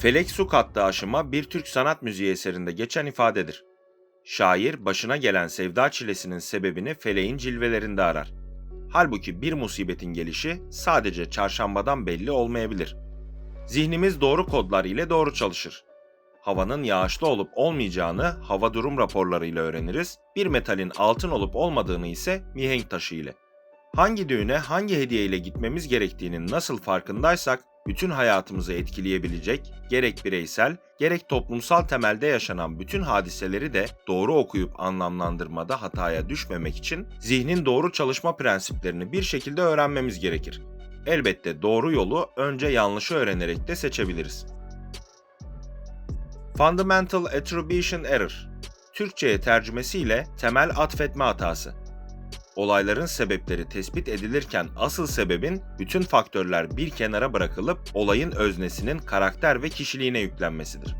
Felek su kattığı aşıma bir Türk sanat müziği eserinde geçen ifadedir. Şair başına gelen sevda çilesinin sebebini feleğin cilvelerinde arar. Halbuki bir musibetin gelişi sadece çarşambadan belli olmayabilir. Zihnimiz doğru kodlar ile doğru çalışır. Havanın yağışlı olup olmayacağını hava durum raporlarıyla öğreniriz, bir metalin altın olup olmadığını ise mihenk taşı ile. Hangi düğüne hangi hediye ile gitmemiz gerektiğinin nasıl farkındaysak, bütün hayatımızı etkileyebilecek, gerek bireysel, gerek toplumsal temelde yaşanan bütün hadiseleri de doğru okuyup anlamlandırmada hataya düşmemek için zihnin doğru çalışma prensiplerini bir şekilde öğrenmemiz gerekir. Elbette doğru yolu önce yanlışı öğrenerek de seçebiliriz. Fundamental Attribution Error Türkçe'ye tercümesiyle temel atfetme hatası. Olayların sebepleri tespit edilirken asıl sebebin bütün faktörler bir kenara bırakılıp olayın öznesinin karakter ve kişiliğine yüklenmesidir.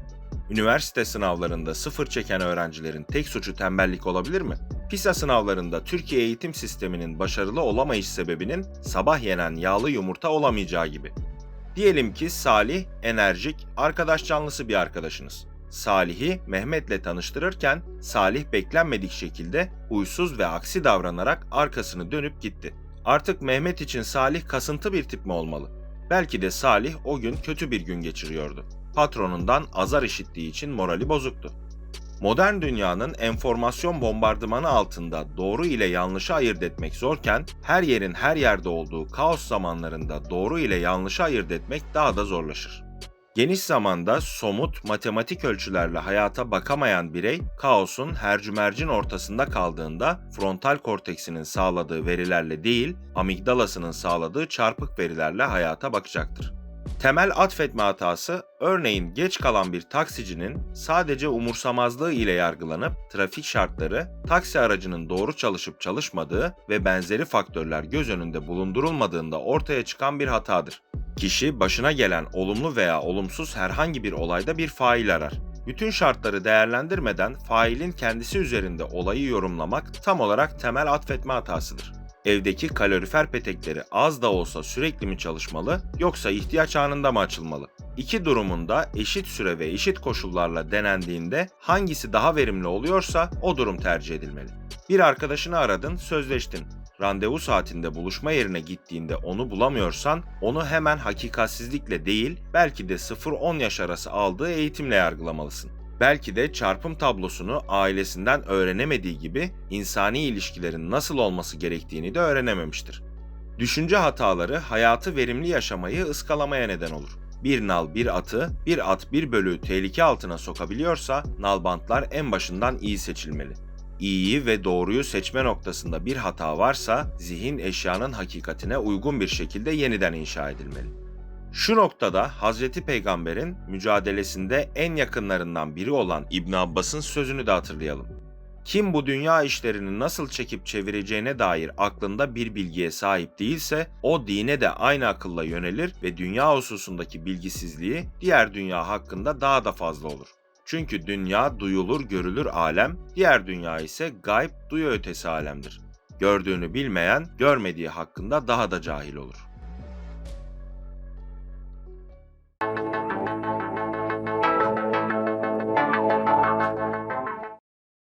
Üniversite sınavlarında sıfır çeken öğrencilerin tek suçu tembellik olabilir mi? PISA sınavlarında Türkiye eğitim sisteminin başarılı olamayış sebebinin sabah yenen yağlı yumurta olamayacağı gibi. Diyelim ki Salih enerjik, arkadaş canlısı bir arkadaşınız. Salih'i Mehmet'le tanıştırırken Salih beklenmedik şekilde huysuz ve aksi davranarak arkasını dönüp gitti. Artık Mehmet için Salih kasıntı bir tip mi olmalı? Belki de Salih o gün kötü bir gün geçiriyordu. Patronundan azar işittiği için morali bozuktu. Modern dünyanın enformasyon bombardımanı altında doğru ile yanlışı ayırt etmek zorken her yerin her yerde olduğu kaos zamanlarında doğru ile yanlışı ayırt etmek daha da zorlaşır. Geniş zamanda somut matematik ölçülerle hayata bakamayan birey, kaosun hercümercin ortasında kaldığında frontal korteksinin sağladığı verilerle değil, amigdalasının sağladığı çarpık verilerle hayata bakacaktır. Temel atfetme hatası, örneğin geç kalan bir taksicinin sadece umursamazlığı ile yargılanıp trafik şartları, taksi aracının doğru çalışıp çalışmadığı ve benzeri faktörler göz önünde bulundurulmadığında ortaya çıkan bir hatadır. Kişi başına gelen olumlu veya olumsuz herhangi bir olayda bir fail arar. Bütün şartları değerlendirmeden failin kendisi üzerinde olayı yorumlamak tam olarak temel atfetme hatasıdır. Evdeki kalorifer petekleri az da olsa sürekli mi çalışmalı yoksa ihtiyaç anında mı açılmalı? İki durumunda eşit süre ve eşit koşullarla denendiğinde hangisi daha verimli oluyorsa o durum tercih edilmeli. Bir arkadaşını aradın, sözleştin. Randevu saatinde buluşma yerine gittiğinde onu bulamıyorsan onu hemen hakikatsizlikle değil belki de 0-10 yaş arası aldığı eğitimle yargılamalısın. Belki de çarpım tablosunu ailesinden öğrenemediği gibi insani ilişkilerin nasıl olması gerektiğini de öğrenememiştir. Düşünce hataları hayatı verimli yaşamayı ıskalamaya neden olur. Bir nal bir atı, bir at bir bölüğü tehlike altına sokabiliyorsa nalbantlar en başından iyi seçilmeli. İyiyi ve doğruyu seçme noktasında bir hata varsa zihin eşyanın hakikatine uygun bir şekilde yeniden inşa edilmeli. Şu noktada Hazreti Peygamber'in mücadelesinde en yakınlarından biri olan İbn Abbas'ın sözünü de hatırlayalım. Kim bu dünya işlerini nasıl çekip çevireceğine dair aklında bir bilgiye sahip değilse o dine de aynı akılla yönelir ve dünya hususundaki bilgisizliği diğer dünya hakkında daha da fazla olur. Çünkü dünya duyulur görülür alem, diğer dünya ise gayb duyu ötesi alemdir. Gördüğünü bilmeyen görmediği hakkında daha da cahil olur.